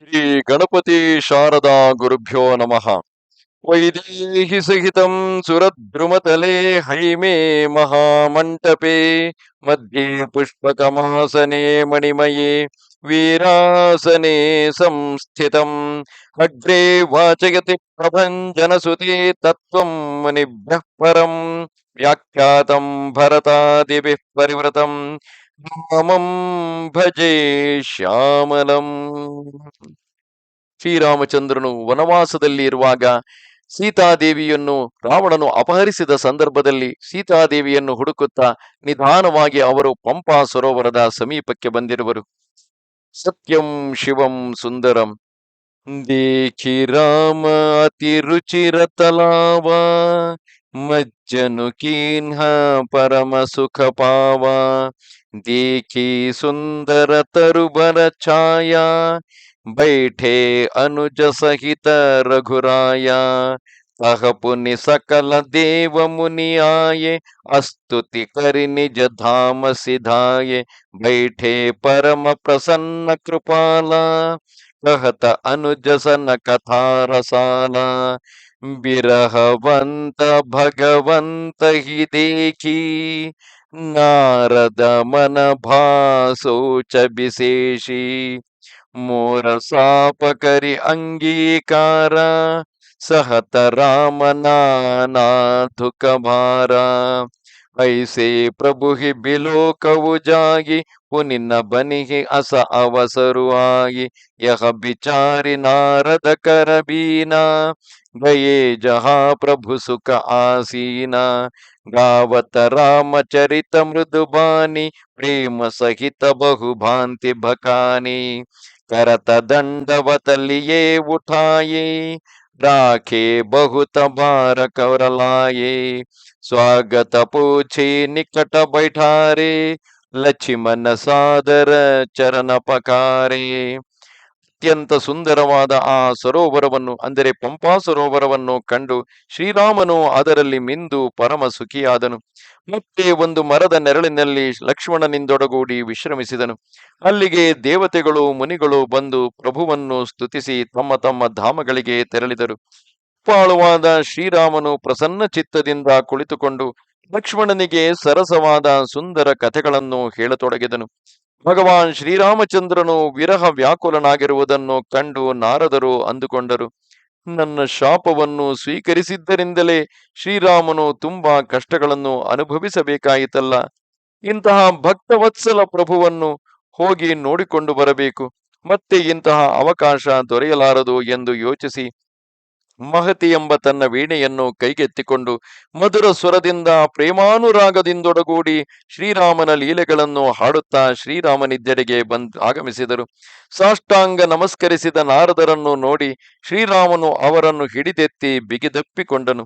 ಶ್ರೀ ಗಣಪತಿ ಶಾರದಾ ಗುರುಭ್ಯೋ ನಮಃ ವೈದೇಹಿ ಸಹಿತಂ ಸುರದ್ರುಮತಲೆ ಹೈಮೇ ಮಹಾಮಂಟಪೆ ಮಧ್ಯೆ ಪುಷ್ಪಕಮಾಸನೆ ಮಣಿಮಯೇ ವೀರಾಸನೆ ಸಂಸ್ಥಿತಂ ಅಗ್ರೆ ವಾಚಯತಿ ಪ್ರಭಂಜನಸುತೆ ತತ್ವಂ ಮುನಿಭ್ಯಃ ಪರಂ ವ್ಯಾಖ್ಯಾತಂ ಭರತಾದಿಭಿಃ ಪರಿವೃತಂ ರಾಮಂ ಭಜೆ ಶ್ಯಾಮಲಂ ಶ್ರೀರಾಮಚಂದ್ರನು ವನವಾಸದಲ್ಲಿ ಇರುವಾಗ ಸೀತಾದೇವಿಯನ್ನು ರಾವಣನು ಅಪಹರಿಸಿದ ಸಂದರ್ಭದಲ್ಲಿ ಸೀತಾದೇವಿಯನ್ನು ಹುಡುಕುತ್ತಾ ನಿಧಾನವಾಗಿ ಅವರು ಪಂಪಾ ಸರೋವರದ ಸಮೀಪಕ್ಕೆ ಬಂದಿರುವರು. ಸತ್ಯಂ ಶಿವಂ ಸುಂದರಂ ದೇಖಿ ರಾಮ ಅತಿ ರುಚಿರ ತಲಾವ ಮಜ್ಜನು ಕೀನ್ಹ ಪರಮ ಸುಖ ಪಾವ देखी सुंदर तरुबर छाया, बैठे अनुज सहित रघुराया। अह पुनि सकल देव मुनि आए, अस्तुति कर निज धाम सिधाये। बैठे परम प्रसन्न कृपाला, कहत अनुजसन कथा रसाला। बिरहवंत भगवंत ही देखी ನಾರದ ಮನ ಭಾಸೋಚ ಬಿಶೇಷಿ ಮೋರ ಸಾಪಕರಿ ಅಂಗೀಕಾರ, ಸಹತ ರಾಮನಾನಾಧುಕ ಭಾರ. ಐಸೆ ಪ್ರಭುಹಿ ಬಿಲೋಕವು ಜಾಗಿ ಪುನಿನ್ನ ಬನಿಹಿ ಅಸ ಅವಸರು ಆಗಿ ಯಹ ಬಿಚಾರಿ ನಾರದ ಕರಬೀನ गये जहाँ प्रभु सुख आसीना गावत रामचरित मृदुबानी प्रेम सहित बहु भांति भकानी करत दंडवत लिए उठाये राखे बहुत भार कौरलाये स्वागत पूछे निकट बैठारे लक्ष्मण सादर चरण पकारे ಅತ್ಯಂತ ಸುಂದರವಾದ ಆ ಸರೋವರವನ್ನು, ಅಂದರೆ ಪಂಪಾ ಸರೋವರವನ್ನು ಕಂಡು ಶ್ರೀರಾಮನು ಅದರಲ್ಲಿ ಮಿಂದು ಪರಮ ಸುಖಿಯಾದನು. ಮತ್ತೆ ಒಂದು ಮರದ ನೆರಳಿನಲ್ಲಿ ಲಕ್ಷ್ಮಣನಿಂದೊಡಗೂಡಿ ವಿಶ್ರಮಿಸಿದನು. ಅಲ್ಲಿಗೆ ದೇವತೆಗಳು ಮುನಿಗಳು ಬಂದು ಪ್ರಭುವನ್ನು ಸ್ತುತಿಸಿ ತಮ್ಮ ತಮ್ಮ ಧಾಮಗಳಿಗೆ ತೆರಳಿದರು. ಪಾಳುವಾದ ಶ್ರೀರಾಮನು ಪ್ರಸನ್ನ ಚಿತ್ತದಿಂದ ಕುಳಿತುಕೊಂಡು ಲಕ್ಷ್ಮಣನಿಗೆ ಸರಸವಾದ ಸುಂದರ ಕಥೆಗಳನ್ನು ಹೇಳತೊಡಗಿದನು. ಭಗವಾನ್ ಶ್ರೀರಾಮಚಂದ್ರನು ವಿರಹ ವ್ಯಾಕುಲನಾಗಿರುವುದನ್ನು ಕಂಡು ನಾರದರು ಅಂದುಕೊಂಡರು. ನನ್ನ ಶಾಪವನ್ನು ಸ್ವೀಕರಿಸಿದ್ದರಿಂದಲೇ ಶ್ರೀರಾಮನು ತುಂಬಾ ಕಷ್ಟಗಳನ್ನು ಅನುಭವಿಸಬೇಕಾಯಿತಲ್ಲ. ಇಂತಹ ಭಕ್ತವತ್ಸಲ ಪ್ರಭುವನ್ನು ಹೋಗಿ ನೋಡಿಕೊಂಡು ಬರಬೇಕು. ಮತ್ತೆ ಇಂತಹ ಅವಕಾಶ ದೊರೆಯಲಾರದು ಎಂದು ಯೋಚಿಸಿ ಮಹತಿ ಎಂಬ ತನ್ನ ವೀಣೆಯನ್ನು ಕೈಗೆತ್ತಿಕೊಂಡು ಮಧುರ ಸ್ವರದಿಂದ ಪ್ರೇಮಾನುರಾಗದಿಂದೊಡಗೂಡಿ ಶ್ರೀರಾಮನ ಲೀಲೆಗಳನ್ನು ಹಾಡುತ್ತಾ ಶ್ರೀರಾಮನಿದ್ದೆಡೆಗೆ ಬಂದ್ ಆಗಮಿಸಿದರು. ಸಾಷ್ಟಾಂಗ ನಮಸ್ಕರಿಸಿದ ನಾರದರನ್ನು ನೋಡಿ ಶ್ರೀರಾಮನು ಅವರನ್ನು ಹಿಡಿದೆತ್ತಿ ಬಿಗಿದಪ್ಪಿಕೊಂಡನು.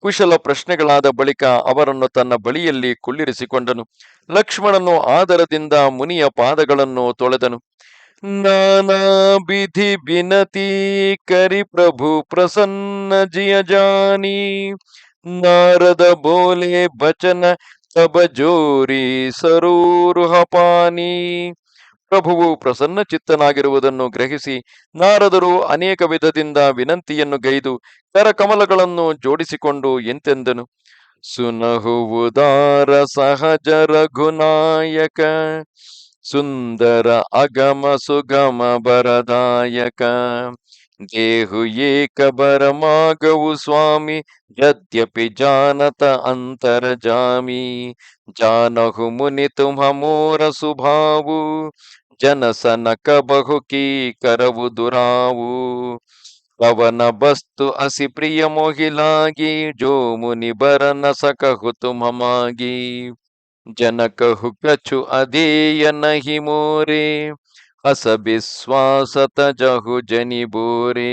ಕುಶಲ ಪ್ರಶ್ನೆಗಳಾದ ಬಳಿಕ ಅವರನ್ನು ತನ್ನ ಬಳಿಯಲ್ಲಿ ಕುಳ್ಳಿರಿಸಿಕೊಂಡನು. ಲಕ್ಷ್ಮಣನು ಆದರದಿಂದ ಮುನಿಯ ಪಾದಗಳನ್ನು ತೊಳೆದನು. નાના વિધિ વિનતી કરી પ્રભુ પ્રસન્ન જિય જાની નારદ બોલે વચન तब જોરી સરૂર હપાની ಪ್ರಭುವು ಪ್ರಸನ್ನ ಚಿತ್ತನಾಗಿರುವುದನ್ನು ಗ್ರಹಿಸಿ ನಾರದರು ಅನೇಕ ವಿಧದಿಂದ ವಿನಂತಿಯನ್ನು ಗೈದು ಕರಕಮಲಗಳನ್ನು ಜೋಡಿಸಿಕೊಂಡು ಎಂತೆಂದನು. ಸುನಹುವುದಾರ ಸಹಜ ರಘುನಾಯಕ ಸುಂದರ ಅಗಮ ಸುಗಮ ಬರದಾಯಕ ದೇಹು ಏಕ ಬರಮಾಗವು ಸ್ವಾಮಿ, ಯದ್ಯಪಿ ಜಾನತ ಅಂತರಜಾಮಿ. ಜಾನಹು ಮುನಿ ತುಮ ಮೋರ ಸುಭಾವು ಜನಸನಕ ಬಹು ಕೀ ಕರವು ದುರಾವು. ಪವನ ಬಸ್ತು ಅಸಿ ಪ್ರಿಯ ಮೊಹಿಲಾಗಿ, ಜೋ ಮುನಿ ಬರನ ಸಕಹು ತುಮಮಾಗಿ जनक हुकचु अधीय नहि मोरे हस विश्वासत जहु जनि बोरे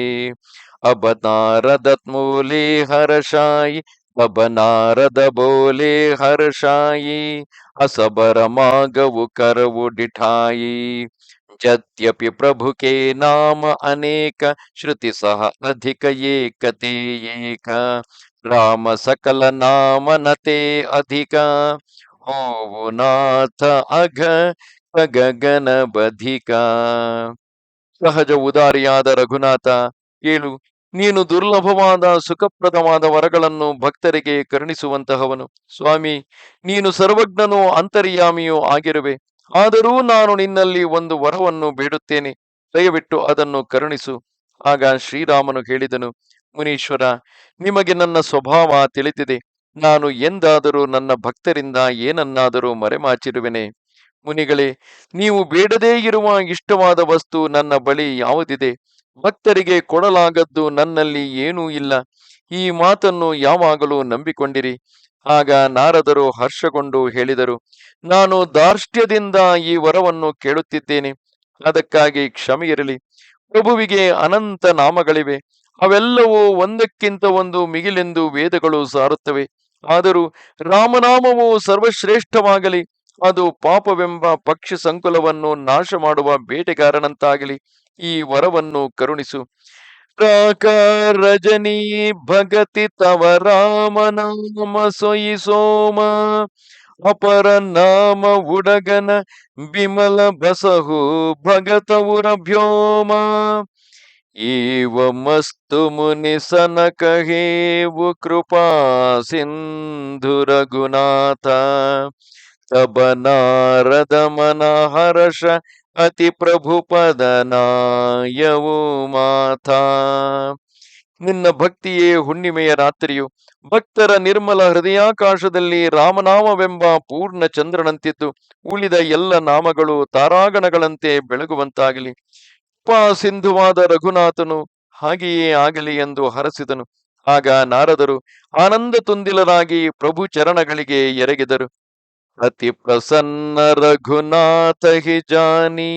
अब नारद मोले हर्षाई अब नारद बोले हर्षाई असबर मागवु करव डिठाई यद्यपि प्रभु के नाम अनेक श्रुति सह अधिक ते एक राम सकल नाम नते अधिका। ಹೋವು ನಾಥ ಅಘ ಗಗನ ಬಧಿಕ ಸಹಜ ಉದಾರಿಯಾದ ರಘುನಾಥ, ಕೇಳು, ನೀನು ದುರ್ಲಭವಾದ, ಸುಖಪ್ರದವಾದ ವರಗಳನ್ನು ಭಕ್ತರಿಗೆ ಕರುಣಿಸುವಂತಹವನು. ಸ್ವಾಮಿ, ನೀನು ಸರ್ವಜ್ಞನೂ ಅಂತರ್ಯಾಮಿಯೂ ಆಗಿರುವೆ. ಆದರೂ ನಾನು ನಿನ್ನಲ್ಲಿ ಒಂದು ವರವನ್ನು ಬೇಡುತ್ತೇನೆ. ದಯವಿಟ್ಟು ಅದನ್ನು ಕರುಣಿಸು. ಆಗ ಶ್ರೀರಾಮನು ಹೇಳಿದನು, ಮುನೀಶ್ವರ, ನಿಮಗೆ ನನ್ನ ಸ್ವಭಾವ ತಿಳಿದಿದೆ. ನಾನು ಎಂದಾದರೂ ನನ್ನ ಭಕ್ತರಿಂದ ಏನನ್ನಾದರೂ ಮರೆಮಾಚಿರುವೆನೆ. ಮುನಿಗಳೇ, ನೀವು ಬೇಡದೇ ಇರುವ ಇಷ್ಟವಾದ ವಸ್ತು ನನ್ನ ಬಳಿ ಯಾವುದಿದೆ? ಭಕ್ತರಿಗೆ ಕೊಡಲಾಗದ್ದು ನನ್ನಲ್ಲಿ ಏನೂ ಇಲ್ಲ. ಈ ಮಾತನ್ನು ಯಾವಾಗಲೂ ನಂಬಿಕೊಂಡಿರಿ. ಆಗ ನಾರದರು ಹರ್ಷಗೊಂಡು ಹೇಳಿದರು, ನಾನು ದಾರ್ಷ್ಟ್ಯದಿಂದ ಈ ವರವನ್ನು ಕೇಳುತ್ತಿದ್ದೇನೆ. ಅದಕ್ಕಾಗಿ ಕ್ಷಮೆಯಿರಲಿ. ಪ್ರಭುವಿಗೆ ಅನಂತ ನಾಮಗಳಿವೆ. ಅವೆಲ್ಲವೂ ಒಂದಕ್ಕಿಂತ ಒಂದು ಮಿಗಿಲೆಂದು ವೇದಗಳು ಸಾರುತ್ತವೆ. ಆದರೂ ರಾಮನಾಮವು ಸರ್ವಶ್ರೇಷ್ಠವಾಗಲಿ, ಅದು ಪಾಪವೆಂಬ ಪಕ್ಷಿ ಸಂಕುಲವನ್ನು ನಾಶ ಮಾಡುವ ಬೇಟೆಗಾರನಂತಾಗಲಿ, ಈ ವರವನ್ನು ಕರುಣಿಸು. ರಜನಿ ಭಗತಿ ತವ ರಾಮನಾಮ ಸೊಯಿ ಸೋಮ, ಅಪರ ನಾಮ ಉಡಗನ ಬಿಮಲ ಬಸಹು ಭಗತವುರ ಭ್ಯೋಮ ಸನಕ ಹೇವು ಕೃಪಾ ಸಿಂಧು ರಘುನಾಥ. ತಬ ನಾರದ ಮನ ಹರ್ಷ ಅತಿ ಪ್ರಭು ಪದನಾಯವು ಮಾತಾ ನಿನ್ನ ಭಕ್ತಿಯೇ ಹುಣ್ಣಿಮೆಯ ರಾತ್ರಿಯು. ಭಕ್ತರ ನಿರ್ಮಲ ಹೃದಯಾಕಾಶದಲ್ಲಿ ರಾಮನಾಮವೆಂಬ ಪೂರ್ಣ ಚಂದ್ರನಂತಿದ್ದು ಉಳಿದ ಎಲ್ಲ ನಾಮಗಳು ತಾರಾಗಣಗಳಂತೆ ಬೆಳಗುವಂತಾಗಲಿ. ಕೃಪಾ ಸಿಂಧುವಾದ ರಘುನಾಥನು ಹಾಗೆಯೇ ಆಗಲಿ ಎಂದು ಹರಸಿದನು. ಆಗ ನಾರದರು ಆನಂದ ತುಂದಿಲರಾಗಿ ಪ್ರಭು ಚರಣಗಳಿಗೆ ಎರಗಿದರು. ಅತಿ ಪ್ರಸನ್ನ ರಘುನಾಥ ಹಿ ಜಾನಿ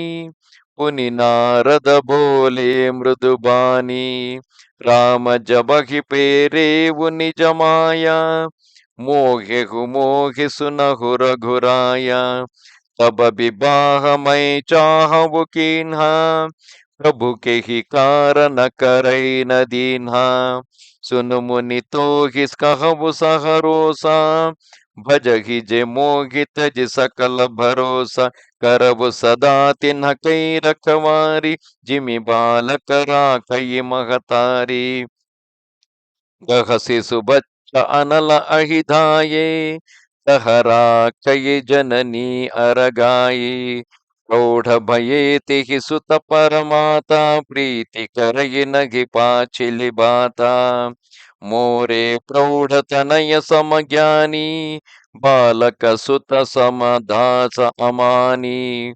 ಪುನಿ ನಾರದ ಬೋಲೆ ಮೃದು ಬಾನಿ, ರಾಮ ಜಬಹಿ ಪೇರೇವು ನಿಜ ಮಾಯ ಮೋಹೆಹು ಮೋಹಿಸು ನಹು ರಘುರಾಯ तब विवाह मैं चाहु किन्हा प्रभु के ही कारण करई नदीन्हा सुन मुनि तो हिस कहु सहरोसा भज ही जे मोहित जि सकल भरोसा करबु सदा तिन्ह कई रखवारी जिमि बालक राखई महतारी गहसी सुबच्च अनल अहिधाये सहराक्षये जननी अरगायि प्रौढभयेति हि सुतपरमाता प्रीतिकरयि नगि पाचिलिबाता मोरे प्रौढतनय समज्ञानी बालकसुत समदास अमानी।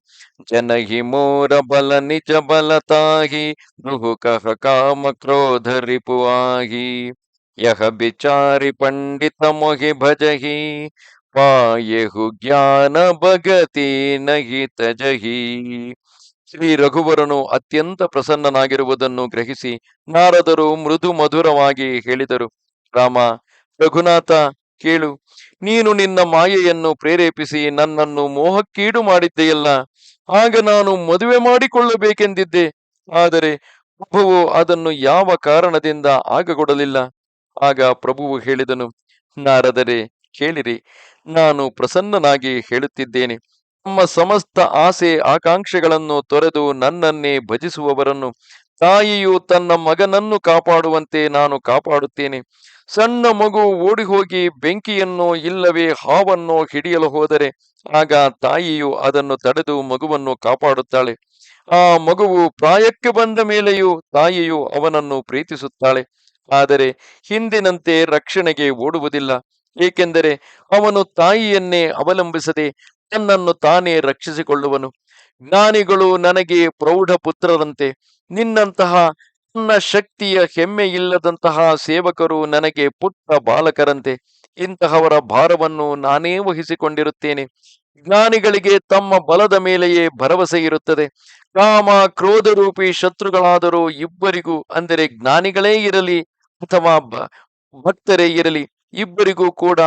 जनहि मोर बल निज बलताहि दुहुकः काम क्रोध रिपुआहि। यह विचारि पंडित मोहि भजहि ಪಾಯೆಹು ಜ್ಞಾನ ಭಗತಿ ನಹಿ ತಜಹಿ. ಶ್ರೀ ರಘುವರನು ಅತ್ಯಂತ ಪ್ರಸನ್ನನಾಗಿರುವುದನ್ನು ಗ್ರಹಿಸಿ ನಾರದರು ಮೃದು ಮಧುರವಾಗಿ ಹೇಳಿದರು. ರಾಮ, ರಘುನಾಥ, ಕೇಳು, ನೀನು ನಿನ್ನ ಮಾಯೆಯನ್ನು ಪ್ರೇರೇಪಿಸಿ ನನ್ನನ್ನು ಮೋಹಕ್ಕೀಡು ಮಾಡಿದ್ದೆಯಲ್ಲ, ಆಗ ನಾನು ಮದುವೆ ಮಾಡಿಕೊಳ್ಳಬೇಕೆಂದಿದ್ದೆ. ಆದರೆ ಪ್ರಭುವು ಅದನ್ನು ಯಾವ ಕಾರಣದಿಂದ ಆಗಗೊಡಲಿಲ್ಲ? ಆಗ ಪ್ರಭುವು ಹೇಳಿದನು, ನಾರದರೆ, ಕೇಳಿರಿ ನಾನು ಪ್ರಸನ್ನನಾಗಿ ಹೇಳುತ್ತಿದ್ದೇನೆ. ನಮ್ಮ ಸಮಸ್ತ ಆಸೆ ಆಕಾಂಕ್ಷೆಗಳನ್ನು ತೊರೆದು ನನ್ನನ್ನೇ ಭಜಿಸುವವರನ್ನು. ತಾಯಿಯು ತನ್ನ ಮಗನನ್ನು ಕಾಪಾಡುವಂತೆ ನಾನು ಕಾಪಾಡುತ್ತೇನೆ. ಸಣ್ಣ ಮಗು ಓಡಿ ಹೋಗಿ ಬೆಂಕಿಯನ್ನು ಇಲ್ಲವೇ ಹಾವನ್ನು ಹಿಡಿಯಲು ಹೋದರೆ, ಆಗ ತಾಯಿಯು ಅದನ್ನು ತಡೆದು ಮಗುವನ್ನು ಕಾಪಾಡುತ್ತಾಳೆ. ಆ ಮಗುವು ಪ್ರಾಯಕ್ಕೆ ಬಂದ ಮೇಲೆಯೂ ತಾಯಿಯು ಅವನನ್ನು ಪ್ರೀತಿಸುತ್ತಾಳೆ. ಆದರೆ ಹಿಂದಿನಂತೆ ರಕ್ಷಣೆಗೆ ಓಡುವುದಿಲ್ಲ. ಏಕೆಂದರೆ ಅವನು ತಾಯಿಯನ್ನೇ ಅವಲಂಬಿಸದೆ ತನ್ನನ್ನು ತಾನೇ ರಕ್ಷಿಸಿಕೊಳ್ಳುವನು. ಜ್ಞಾನಿಗಳು ನನಗೆ ಪ್ರೌಢ ಪುತ್ರರಂತೆ. ನಿನ್ನಂತಹ ನನ್ನ ಶಕ್ತಿಯ ಹೆಮ್ಮೆ ಇಲ್ಲದಂತಹ ಸೇವಕರು ನನಗೆ ಪುಟ್ಟ ಬಾಲಕರಂತೆ. ಇಂತಹವರ ಭಾರವನ್ನು ನಾನೇ ವಹಿಸಿಕೊಂಡಿರುತ್ತೇನೆ. ಜ್ಞಾನಿಗಳಿಗೆ ತಮ್ಮ ಬಲದ ಮೇಲೆಯೇ ಭರವಸೆ ಇರುತ್ತದೆ. ಕಾಮ, ಕ್ರೋಧ ರೂಪಿ ಶತ್ರುಗಳಾದರೂ ಇಬ್ಬರಿಗೂ, ಅಂದರೆ ಜ್ಞಾನಿಗಳೇ ಇರಲಿ ಅಥವಾ ಭಕ್ತರೇ ಇರಲಿ ಇಬ್ಬರಿಗೂ ಕೂಡ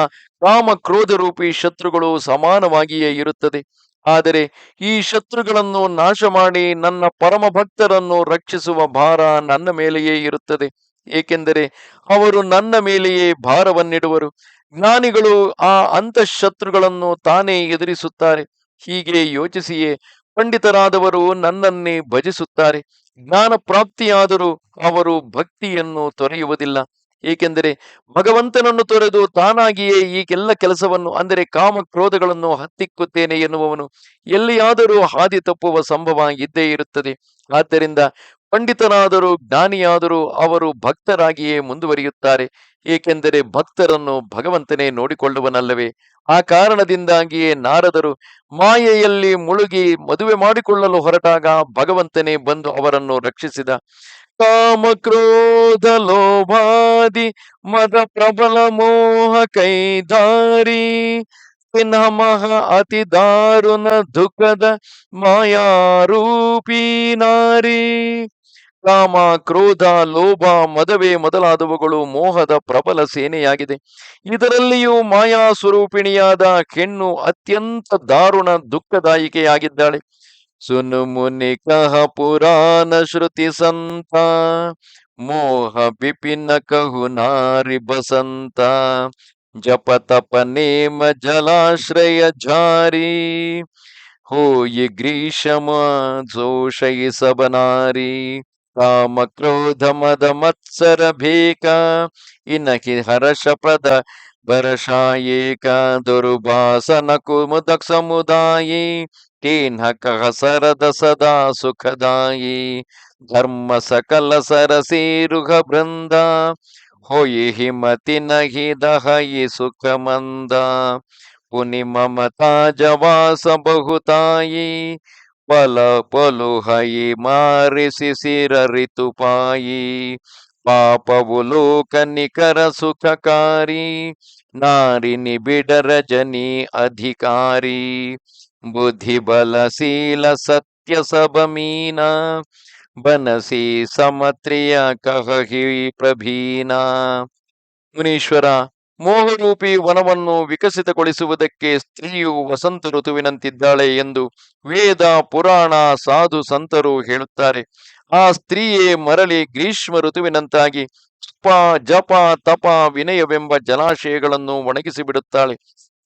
ಕಾಮ ಕ್ರೋಧ ರೂಪಿ ಶತ್ರುಗಳು ಸಮಾನವಾಗಿಯೇ ಇರುತ್ತದೆ. ಆದರೆ ಈ ಶತ್ರುಗಳನ್ನು ನಾಶ ಮಾಡಿ ನನ್ನ ಪರಮ ಭಕ್ತರನ್ನು ರಕ್ಷಿಸುವ ಭಾರ ನನ್ನ ಮೇಲೆಯೇ ಇರುತ್ತದೆ. ಏಕೆಂದರೆ ಅವರು ನನ್ನ ಮೇಲೆಯೇ ಭಾರವನ್ನಿಡುವರು. ಜ್ಞಾನಿಗಳು ಆ ಅಂತಃಶತ್ರುಗಳನ್ನು ತಾನೇ ಎದುರಿಸುತ್ತಾರೆ. ಹೀಗೆ ಯೋಚಿಸಿಯೇ ಪಂಡಿತರಾದವರು ನನ್ನನ್ನೇ ಭಜಿಸುತ್ತಾರೆ. ಜ್ಞಾನ ಪ್ರಾಪ್ತಿಯಾದರೂ ಅವರು ಭಕ್ತಿಯನ್ನು ತೊರೆಯುವುದಿಲ್ಲ. ಏಕೆಂದರೆ ಭಗವಂತನನ್ನು ತೊರೆದು ತಾನಾಗಿಯೇ ಈಗೆಲ್ಲ ಕೆಲಸವನ್ನು, ಅಂದರೆ ಕಾಮ ಕ್ರೋಧಗಳನ್ನು ಹತ್ತಿಕ್ಕುತ್ತೇನೆ ಎನ್ನುವವನು ಎಲ್ಲಿಯಾದರೂ ಹಾದಿ ತಪ್ಪುವ ಸಂಭವ ಇದ್ದೇ ಇರುತ್ತದೆ. ಆದ್ದರಿಂದ ಪಂಡಿತನಾದರೂ ಜ್ಞಾನಿಯಾದರೂ ಅವರು ಭಕ್ತರಾಗಿಯೇ ಮುಂದುವರಿಯುತ್ತಾರೆ. ಏಕೆಂದರೆ ಭಕ್ತರನ್ನು ಭಗವಂತನೇ ನೋಡಿಕೊಳ್ಳುವನಲ್ಲವೇ? ಆ ಕಾರಣದಿಂದಾಗಿಯೇ ನಾರದರು ಮಾಯೆಯಲ್ಲಿ ಮುಳುಗಿ ಮದುವೆ ಮಾಡಿಕೊಳ್ಳಲು ಹೊರಟಾಗ ಭಗವಂತನೇ ಬಂದು ಅವರನ್ನು ರಕ್ಷಿಸಿದ. ಕಾಮ ಕ್ರೋಧ ಲೋಭಾದಿ, ಮದ ಪ್ರಬಲ ಮೋಹ ಕೈದಾರಿ. ಮಹಾ ಅತಿ ದಾರುಣ ದುಃಖದ ಮಾಯಾರೂಪಿ ನಾರಿ. ಕಾಮ, ಕ್ರೋಧ, ಲೋಭ, ಮದವೆ ಮೊದಲಾದವುಗಳು ಮೋಹದ ಪ್ರಬಲ ಸೇನೆಯಾಗಿದೆ. ಇದರಲ್ಲಿಯೂ ಮಾಯಾ ಸ್ವರೂಪಿಣಿಯಾದ ಹೆಣ್ಣು ಅತ್ಯಂತ ದಾರುಣ ದುಃಖದಾಯಿಕೆಯಾಗಿದ್ದಾಳೆ. ಸುನು ಮುನಿ ಕಹ ಪುರಾಣ ಶ್ರುತಿ ಸಂತ ಮೋಹ ಬಿಪಿನ ಕಹು ನಾರಿ ಬಸಂತ ಜಪ ತಪ ನೇಮ ಜಲಾಶ್ರಯ ಜಾರಿ ಹೋಯಿ ಗ್ರೀಷಮ ಜೋಷಯಿ ಸಬನಾರಿ ಕಾಮ ಕ್ರೋಧ ಮದ ಮತ್ಸರ ಭೇಕ ಇನಕಿ ಹರ್ಷ ಪದ ಬರಶಾಯೇಕ ದುರ್ಭಾಸನ ಕುಮುದ ಸಮುದಾಯಿ ಟೇನ್ಹ ಕಹ ಸರದ ಸದಾ ಸುಖದಾಯಿ. ಧರ್ಮ ಸಕಲ ಸರಸೇರುಘ ಬೃಂದ. ಹೊಯಿ ಹಿಮತಿ ನಹಿ ದಹಯಿ ಸುಖ ಮಂದ. ಪುನಿ ಮಮತಾ ಜವಾಸ ಬಹುತಾಯಿ ಬಲ ಪಲು ಹಯಿ ಮಾರಿಸಿ ಸಿರ ಋತುಪಾಯಿ ಪಾಪವು ಲೋಕ ನಿಕರ ಸುಖಕಾರಿ. ನಾರಿ ನಿಬಿಡ ರಜನಿ ಅಧಿಕಾರಿ. ಬುದ್ಧಿ ಬಲ ಶೀಲ ಸತ್ಯ ಸಬಮೀನ ಬನಸಿ ಸಮತ್ರಿಯ ಕಹಿ ಪ್ರಭೀನ. ಮುನೀಶ್ವರ, ಮೋಹರೂಪಿ ವನವನ್ನು ವಿಕಸಿತಗೊಳಿಸುವುದಕ್ಕೆ ಸ್ತ್ರೀಯು ವಸಂತ ಋತುವಿನಂತಿದ್ದಾಳೆ ಎಂದು ವೇದ ಪುರಾಣ ಸಾಧು ಸಂತರು ಹೇಳುತ್ತಾರೆ. ಆ ಸ್ತ್ರೀಯೇ ಮರಳಿ ಗ್ರೀಷ್ಮ ಋತುವಿನಂತಾಗಿ ಜಪ, ತಪ, ವಿನಯವೆಂಬ ಜಲಾಶಯಗಳನ್ನು ಒಣಗಿಸಿ ಬಿಡುತ್ತಾಳೆ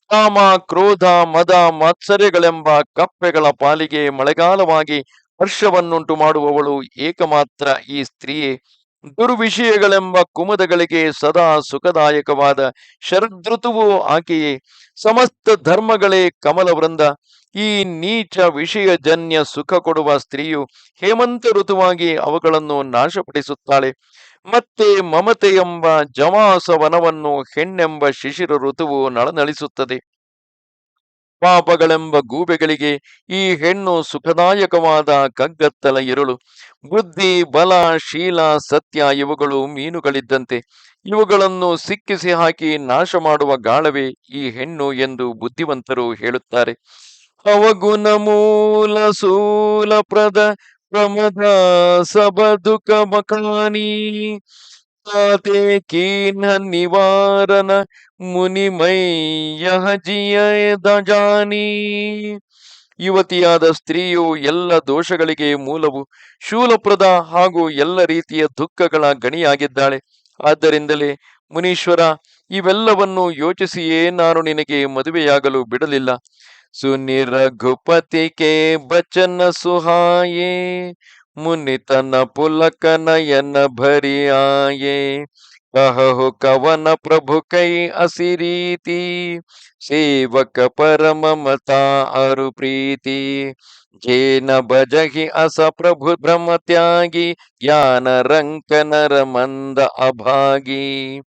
ಕಾಮ ಕ್ರೋಧ ಮದ ಮಾತ್ಸರ್ಯಗಳೆಂಬ ಕಪ್ಪೆಗಳ ಪಾಲಿಗೆ ಮಳೆಗಾಲವಾಗಿ ಹರ್ಷವನ್ನುಂಟು ಮಾಡುವವಳು ಏಕಮಾತ್ರ ಈ ಸ್ತ್ರೀಯೇ. ದುರ್ವಿಷಯಗಳೆಂಬ ಕುಮದಗಳಿಗೆ ಸದಾ ಸುಖದಾಯಕವಾದ ಶರದೃತುವು ಆಕೆಯೇ. ಸಮಸ್ತ ಧರ್ಮಗಳೇ ಕಮಲ ವೃಂದ ಈ ನೀಚ ವಿಷಯಜನ್ಯ ಸುಖ ಕೊಡುವ ಸ್ತ್ರೀಯು ಹೇಮಂತ ಋತುವಾಗಿ ಅವುಗಳನ್ನು ನಾಶಪಡಿಸುತ್ತಾಳೆ. ಮತ್ತೆ ಮಮತೆ ಎಂಬ ಜಮಾಸವನವನ್ನು ಹೆಣ್ಣೆಂಬ ಶಿಶಿರ ಋತುವು ನಳನಳಿಸುತ್ತದೆ. ಪಾಪಗಳೆಂಬ ಗೂಬೆಗಳಿಗೆ ಈ ಹೆಣ್ಣು ಸುಖದಾಯಕವಾದ ಕಗ್ಗತ್ತಲ ಇರುಳು. ಬುದ್ಧಿ, ಬಲ, ಶೀಲ, ಸತ್ಯ ಇವುಗಳು ಮೀನುಗಳಿದ್ದಂತೆ. ಇವುಗಳನ್ನು ಸಿಕ್ಕಿಸಿ ಹಾಕಿ ನಾಶ ಮಾಡುವ ಗಾಳವೇ ಈ ಹೆಣ್ಣು ಎಂದು ಬುದ್ಧಿವಂತರು ಹೇಳುತ್ತಾರೆ. ಅವಗುಣ ಮೂಲ ಸೂಲ ಪ್ರಮದ ಸಬದುಕ ಮಕಾನಿ ಮುನಿಮಯ್ಯ ಜಿಯ ದಜಾನಿ ಯುವತಿಯಾದ ಸ್ತ್ರೀಯು ಎಲ್ಲ ದೋಷಗಳಿಗೆ ಮೂಲವು ಶೂಲಪ್ರದ ಹಾಗೂ ಎಲ್ಲ ರೀತಿಯ ದುಃಖಗಳ ಗಣಿಯಾಗಿದ್ದಾಳೆ. ಆದ್ದರಿಂದಲೇ ಮುನೀಶ್ವರ, ಇವೆಲ್ಲವನ್ನು ಯೋಚಿಸಿಯೇ ನಾನು ನಿನಗೆ ಮದುವೆಯಾಗಲು ಬಿಡಲಿಲ್ಲ. ಸುನಿರಘುಪತಿ ಕೆ ಬಚನ ಸುಹಾಯೇ ಮುನಿತನ ಪುಲಕ ನಯನ ಭರಿಯಾಯೇ. ಕಹು ಕವನ ಪ್ರಭು ಕೈ ಅಸಿರೀತಿ ಸೇವಕ ಪರಮ ಮತಾ ಅರು ಪ್ರೀತಿ. ಜೇನ ಬಜಹಿ ಅಸ ಪ್ರಭು ಭ್ರಮ ತ್ಯಾಗಿ. ಜ್ಞಾನ ರಂಕ ನರ ಮಂದ ಅಭಾಗಿ.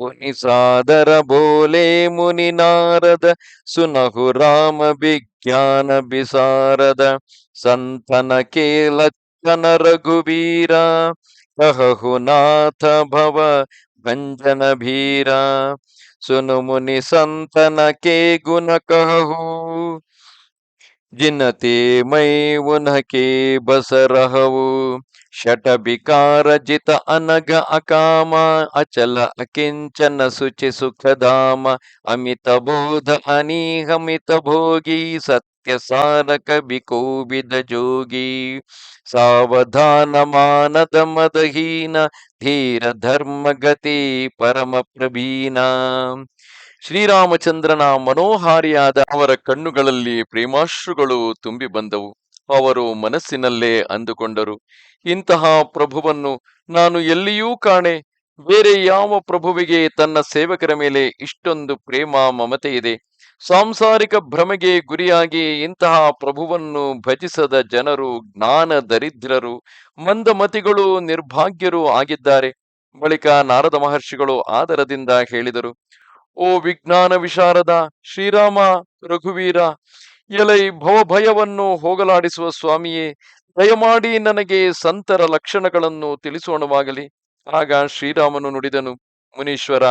ಮುನಿ ಸಾದರ ಬೋಲೆ ಮುನಿ ನಾರದ. ಸುನಹು ರಾಮ ವಿಜ್ಞಾನ ಬಿಸಾರದ. ಸಂತನ ನ ರಘುಬೀರ ನಾಥ भव ಭಂಜನ ಭೀರ ಸುನು ಮುನಿ ಸಂತನ के गुण कहहु जिनते मई उनके बस रहु षट बिकार जित अनग अकाम अचल अकिंचन सुचि सुखधाम अमित बोध अनीहमित भोगी सत ಸಾರಕ ಕೋಬಿದ ಜೋಗಿ ಸಾವಧಾನ ಮಾನದ ಮದಹೀನ ಧೀರ ಧರ್ಮ ಗತಿ ಪರಮ ಪ್ರವೀಣ ಶ್ರೀರಾಮಚಂದ್ರನ ಮನೋಹಾರಿಯಾದ ಅವರ ಕಣ್ಣುಗಳಲ್ಲಿ ಪ್ರೇಮಾಶ್ರುಗಳು ತುಂಬಿ ಬಂದವು. ಅವರು ಮನಸ್ಸಿನಲ್ಲೇ ಅಂದುಕೊಂಡರು. ಇಂತಹ ಪ್ರಭುವನ್ನು ನಾನು ಎಲ್ಲಿಯೂ ಕಾಣೆ. ಬೇರೆ ಯಾವ ಪ್ರಭುವಿಗೆ ತನ್ನ ಸೇವಕರ ಮೇಲೆ ಇಷ್ಟೊಂದು ಪ್ರೇಮ, ಮಮತೆ ಇದೆ? ಸಾಂಸಾರಿಕ ಭ್ರಮೆಗೆ ಗುರಿಯಾಗಿ ಇಂತಹ ಪ್ರಭುವನ್ನು ಭಜಿಸದ ಜನರು ಜ್ಞಾನ ದರಿದ್ರರು ಮಂದಮತಿಗಳು ನಿರ್ಭಾಗ್ಯರು ಆಗಿದ್ದಾರೆ. ಬಳಿಕ ನಾರದ ಮಹರ್ಷಿಗಳು ಆದರದಿಂದ ಹೇಳಿದರು, ಓ ವಿಜ್ಞಾನ ವಿಶಾರದ ಶ್ರೀರಾಮ ರಘುವೀರ, ಎಲೈ ಭವಭಯವನ್ನು ಹೋಗಲಾಡಿಸುವ ಸ್ವಾಮಿಯೇ, ದಯಮಾಡಿ ನನಗೆ ಸಂತರ ಲಕ್ಷಣಗಳನ್ನು ತಿಳಿಸೋಣವಾಗಲಿ. ಆಗ ಶ್ರೀರಾಮನು ನುಡಿದನು, ಮುನೀಶ್ವರ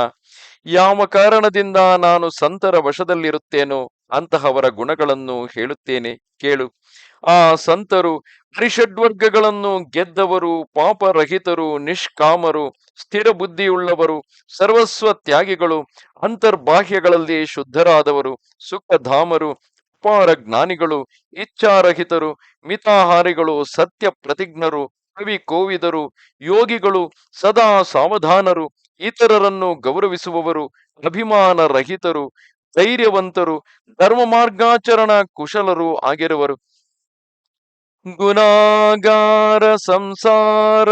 ಯಾವ ಕಾರಣದಿಂದ ನಾನು ಸಂತರ ವಶದಲ್ಲಿರುತ್ತೇನೋ ಅಂತಹವರ ಗುಣಗಳನ್ನು ಹೇಳುತ್ತೇನೆ, ಕೇಳು. ಆ ಸಂತರು ಹರಿಷಡ್ವರ್ಗಗಳನ್ನು ಗೆದ್ದವರು, ಪಾಪರಹಿತರು, ನಿಷ್ಕಾಮರು, ಸ್ಥಿರ ಬುದ್ಧಿಯುಳ್ಳವರು, ಸರ್ವಸ್ವ ತ್ಯಾಗಿಗಳು, ಅಂತರ್ಬಾಹ್ಯಗಳಲ್ಲಿ ಶುದ್ಧರಾದವರು, ಸುಖಧಾಮರು, ಅಪಾರ ಜ್ಞಾನಿಗಳು, ಇಚ್ಛಾರಹಿತರು, ಮಿತಾಹಾರಿಗಳು, ಸತ್ಯ ಪ್ರತಿಜ್ಞರು, ಕವಿ ಕೋವಿದರು, ಯೋಗಿಗಳು, ಸದಾ ಸಾವಧಾನರು ಇತರರನ್ನು ಗೌರವಿಸುವವರು ಅಭಿಮಾನ ರಹಿತರು ಧೈರ್ಯವಂತರು ಧರ್ಮ ಮಾರ್ಗಾಚರಣ ಕುಶಲರು ಆಗಿರುವರು. ಗುಣಾಗಾರ ಸಂಸಾರ,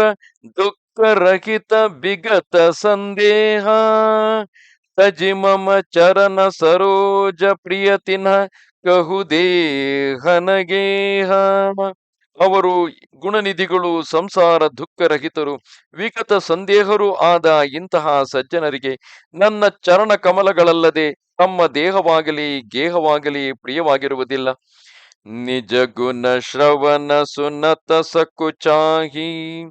ದುಃಖರಹಿತ, ಬಿಗತ ಸಂದೇಹ ತಜಿಮಮ ಚರಣ ಸರೋಜ ಪ್ರಿಯತಿನ ಕಹುದೇಹನಗೇಹ ಅವರು ಗುಣನಿಧಿಗಳು, ಸಂಸಾರ ದುಃಖರಹಿತರು, ವಿಗತ ಸಂದೇಹರೂ ಆದ ಇಂತಹ ಸಜ್ಜನರಿಗೆ ನನ್ನ ಚರಣ ಕಮಲಗಳಲ್ಲದೆ ತಮ್ಮ ದೇಹವಾಗಲಿ, ಗೇಹವಾಗಲಿ ಪ್ರಿಯವಾಗಿರುವುದಿಲ್ಲ. ನಿಜ ಗುಣ ಶ್ರವಣ ಸುನತ ಸಕುಚಾಹಿ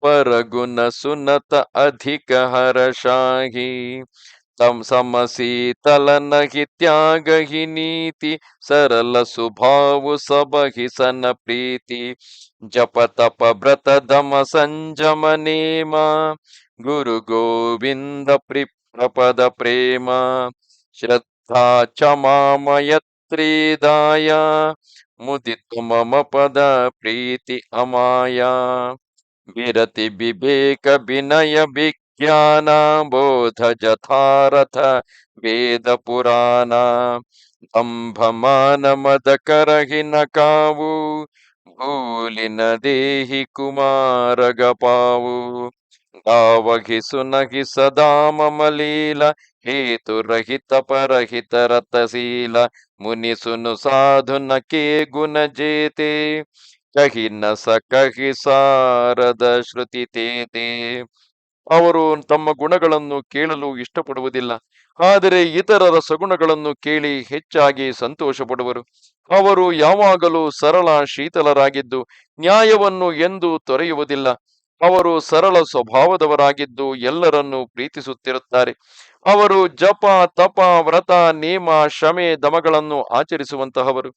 ಪರಗುಣ ಸುನತ ಅಧಿಕ ಹರಶಾಹಿ. ತಂ ಸಮಸೀತಲನ ಹಿ ತ್ಯಾಗ ಹಿ ನೀತಿ, ಸರಳ ಸುಭಾವು ಸಬಹಿ ಸನ ಪ್ರೀತಿ. ಜಪ ತಪ ವ್ರತ ದಮ ಸಂಜಮ ನೇಮ, ಗುರು ಗೋವಿಂದ ಪ್ರಿಪ್ರಪದ ಪ್ರೇಮ. ಶ್ರದ್ಧಾ ಚಮಾಮಯತ್ರೀದಾಯ, ಮುದಿತು ಮಮ ಪದ ಪ್ರೀತಿ ಅಮಾಯ. ವಿರತಿ ವಿವೇಕ ವಿನಯ ಬೋಧ ಜಥಾರಥ ವೇದ ಪುರಾಣ ದಂಭಮಾನ ಮದ ಕರಹಿನ ಕಾವು ಭೂಲಿನ ದೇಹಿ ಕುಮಾರಗ ಪಾವು ಗಾವಹಿ ಸುನಹಿ ಸದಾ ಮಮಲೀಲ ಹೇತುರಹಿತ ಪರಹಿತ ರತಶೀಲ ಮುನಿಸುನು ಸಾಧು ನಕೇ ಗುಣ ಜೇತೆ ಕಹಿ ನ ಸ ಕಹಿ ಸಾರದ ಶ್ರುತಿ ತೇತೆ ಅವರು ತಮ್ಮ ಗುಣಗಳನ್ನು ಕೇಳಲು ಇಷ್ಟಪಡುವುದಿಲ್ಲ. ಆದರೆ ಇತರರ ಸಗುಣಗಳನ್ನು ಕೇಳಿ ಹೆಚ್ಚಾಗಿ ಸಂತೋಷ ಪಡುವರು ಅವರು ಯಾವಾಗಲೂ ಸರಳ ಶೀತಲರಾಗಿದ್ದು, ನ್ಯಾಯವನ್ನು ಎಂದು ತೊರೆಯುವುದಿಲ್ಲ. ಅವರು ಸರಳ ಸ್ವಭಾವದವರಾಗಿದ್ದು ಎಲ್ಲರನ್ನೂ ಪ್ರೀತಿಸುತ್ತಿರುತ್ತಾರೆ. ಅವರು ಜಪ, ತಪ, ವ್ರತ, ನೇಮ ಶಮೆ ದಮಗಳನ್ನು ಆಚರಿಸುವಂತಹವರು.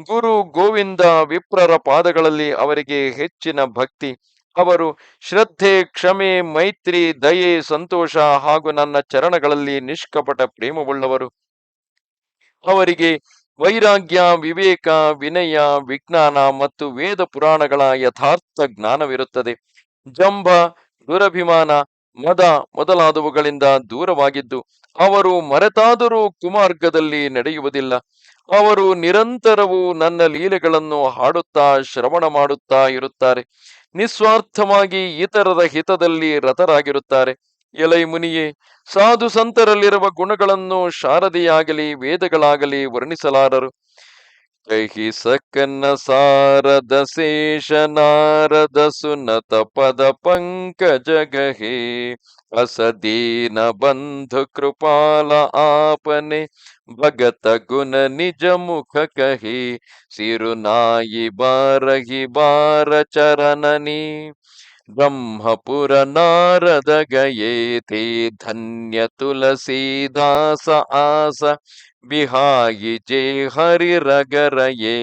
ಗುರು ಗೋವಿಂದ ವಿಪ್ರರ ಪಾದಗಳಲ್ಲಿ ಅವರಿಗೆ ಹೆಚ್ಚಿನ ಭಕ್ತಿ ಅವರು, ಶ್ರದ್ಧೆ, ಕ್ಷಮೆ, ಮೈತ್ರಿ, ದಯೆ, ಸಂತೋಷ ಹಾಗೂ ನನ್ನ ಚರಣಗಳಲ್ಲಿ ನಿಷ್ಕಪಟ ಪ್ರೇಮವುಳ್ಳವರು. ಅವರಿಗೆ ವೈರಾಗ್ಯ, ವಿವೇಕ, ವಿನಯ, ವಿಜ್ಞಾನ ಮತ್ತು ವೇದ ಪುರಾಣಗಳ ಯಥಾರ್ಥ ಜ್ಞಾನವಿರುತ್ತದೆ. ಜಂಬ, ದುರಭಿಮಾನ, ಮದ ಮೊದಲಾದವುಗಳಿಂದ ದೂರವಾಗಿದ್ದು, ಅವರು ಮರೆತಾದರೂ ಕುಮಾರ್ಗದಲ್ಲಿ ನಡೆಯುವುದಿಲ್ಲ. ಅವರು ನಿರಂತರವೂ ನನ್ನ ಲೀಲೆಗಳನ್ನು ಹಾಡುತ್ತಾ, ಶ್ರವಣ ಮಾಡುತ್ತಾ ಇರುತ್ತಾರೆ. ನಿಸ್ವಾರ್ಥವಾಗಿ ಇತರರ ಹಿತದಲ್ಲಿ ರತರಾಗಿರುತ್ತಾರೆ ಎಲೈ ಮುನಿಯೇ ಸಾಧು ಸಂತರಲ್ಲಿರುವ ಗುಣಗಳನ್ನು ಶಾರದೆಯಾಗಲಿ ವೇದಗಳಾಗಲಿ ವರ್ಣಿಸಲಾರರು. ಕಹಿ ಸಕನ ಸಾರದ ಶೇಷ ನಾರದ ಸುನತ ಪದ ಪಂಕಜ ಗಹೆ ಅಸದೀನ ಬಂಧು ಕೃಪಾಲ ಆಪನೆ ಭಗತ ಗುಣ ನಿಜ ಮುಖ ಕಹಿ ಸಿರುನಾಯಿ ಬಾರಹಿ ಬಾರ ಚರಣನಿ ಬ್ರಹ್ಮಪುರ ನಾರದ ಗಯೇತಿ ಧನ್ಯ ತುಳಸೀದಾಸ ಆಸ ಬಿಹಾಯಿ ಜೇ ಹರಿ ರಗರಯೇ.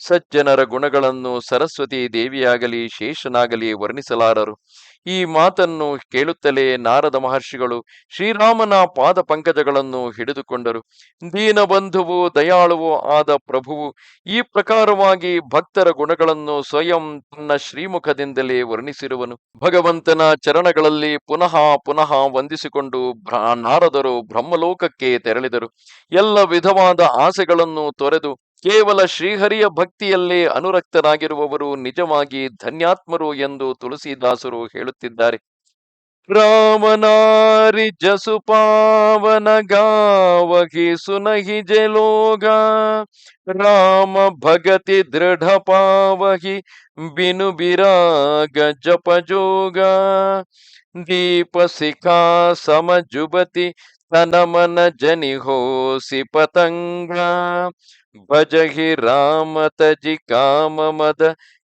ಸಜ್ಜನರ ಗುಣಗಳನ್ನು ಸರಸ್ವತಿ ದೇವಿಯಾಗಲಿ ಶೇಷನಾಗಲಿ ವರ್ಣಿಸಲಾರರು. ಈ ಮಾತನ್ನು ಕೇಳುತ್ತಲೇ ನಾರದ ಮಹರ್ಷಿಗಳು ಶ್ರೀರಾಮನ ಪಾದ ಪಂಕಜಗಳನ್ನು ಹಿಡಿದುಕೊಂಡರು. ದೀನಬಂಧುವು ದಯಾಳುವು ಆದ ಪ್ರಭುವು ಈ ಪ್ರಕಾರವಾಗಿ ಭಕ್ತರ ಗುಣಗಳನ್ನು ಸ್ವಯಂ ತನ್ನ ಶ್ರೀಮುಖದಿಂದಲೇ ವರ್ಣಿಸಿರುವನು. ಭಗವಂತನ ಚರಣಗಳಲ್ಲಿ ಪುನಃ ಪುನಃ ವಂದಿಸಿಕೊಂಡು ನಾರದರು ಬ್ರಹ್ಮಲೋಕಕ್ಕೆ ತೆರಳಿದರು. ಎಲ್ಲ ವಿಧವಾದ ಆಸೆಗಳನ್ನು ತೊರೆದು ಕೇವಲ ಶ್ರೀಹರಿಯ ಭಕ್ತಿಯಲ್ಲೇ ಅನುರಕ್ತರಾಗಿರುವವರು ನಿಜವಾಗಿ ಧನ್ಯಾತ್ಮರು ಎಂದು ತುಳಸಿದಾಸರು ಹೇಳುತ್ತಿದ್ದಾರೆ. ರಾಮನಾರಿ ಜಸು ಪಾವನ ಗಾವಹಿ ಸುನಹಿ ಜಲೋಗ ರಾಮ ಭಗತಿ ದೃಢ ಪಾವಹಿ ಬಿನು ಬಿರಾಗ ಜಪ ಜೋಗ, ದೀಪ ಸಿಖಾ ಸಮ ಜುಬತಿ ತನಮನ ಜನಿ ಹೋಸಿ ಪತಂಗ ಭಜಹಿ ರಾಮ ತಜಿ ಕಾಮ ಮದ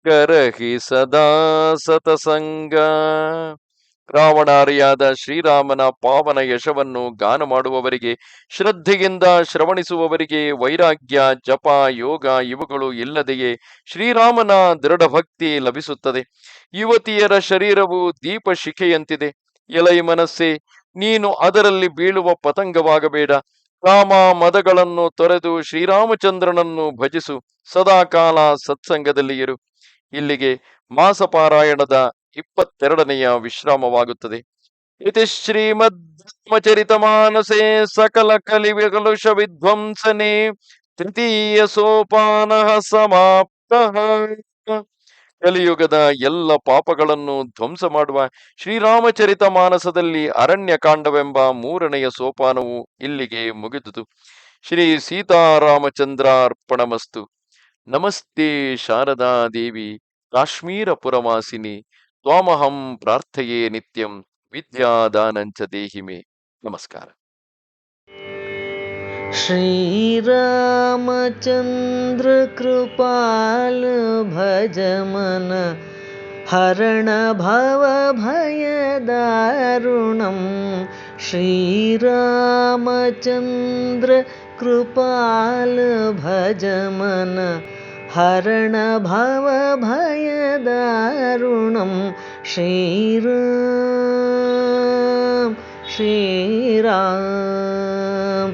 ಕರಹಿ ಸದಾ ಸತಸಂಗ ರಾವಣಾರಿಯಾದ ಶ್ರೀರಾಮನ ಪಾವನ ಯಶವನ್ನು ಗಾನ ಮಾಡುವವರಿಗೆ, ಶ್ರದ್ಧೆಯಿಂದ ಶ್ರವಣಿಸುವವರಿಗೆ ವೈರಾಗ್ಯ, ಜಪ, ಯೋಗ ಇವುಗಳು ಇಲ್ಲದೆಯೇ ಶ್ರೀರಾಮನ ದೃಢ ಭಕ್ತಿ ಲಭಿಸುತ್ತದೆ. ಯುವತಿಯರ ಶರೀರವು ದೀಪ ಶಿಖೆಯಂತಿದೆ ಎಲೈ ಮನಸ್ಸೇ, ನೀನು ಅದರಲ್ಲಿ ಬೀಳುವ ಪತಂಗವಾಗಬೇಡ. ಕಾಮ ಮದಗಳನ್ನು ತೊರೆದು ಶ್ರೀರಾಮಚಂದ್ರನನ್ನು ಭಜಿಸು. ಸದಾಕಾಲ ಸತ್ಸಂಗದಲ್ಲಿ ಇರು. ಇಲ್ಲಿಗೆ ಮಾಸಪಾರಾಯಣದ ಇಪ್ಪತ್ತೆರಡನೆಯ ವಿಶ್ರಾಮವಾಗುತ್ತದೆ. ಇತಿ ಶ್ರೀಮದ್ ಮಾನಸೆ ಸಕಲ ಕಲಿವಿಗಲುಷ ವಿಧ್ವಂಸನೆ. ತೃತೀಯ ಸೋಪಾನ ಸಮಾಪ್ತ. ಕಲಿಯುಗದ ಎಲ್ಲ ಪಾಪಗಳನ್ನು ಧ್ವಂಸ ಮಾಡುವ ಶ್ರೀರಾಮಚರಿತ ಮಾನಸದಲ್ಲಿ ಅರಣ್ಯಕಾಂಡವೆಂಬ ಮೂರನೆಯ ಸೋಪಾನವು ಇಲ್ಲಿಗೆ ಮುಗಿದುದು. ಶ್ರೀ ಸೀತಾರಾಮಚಂದ್ರಾರ್ಪಣಮಸ್ತು. ನಮಸ್ತೆ ಶಾರದಾ ದೇವಿ ಕಾಶ್ಮೀರ ಪುರವಾಸಿನಿ ತ್ವಾಮಹಂ ಪ್ರಾರ್ಥಯೇ ನಿತ್ಯಂ ವಿದ್ಯಾದಾನಂಚ ದೇಹಿಮೆ. ನಮಸ್ಕಾರ. श्रीरामचन्द्रकृपाल भजमन हरणभवभयदारुणं श्रीरामचन्द्रकृपाल भजमन हरणभवभयदारुणं ऋणं श्रीरामचन्द्र कृपाल श्रीराम।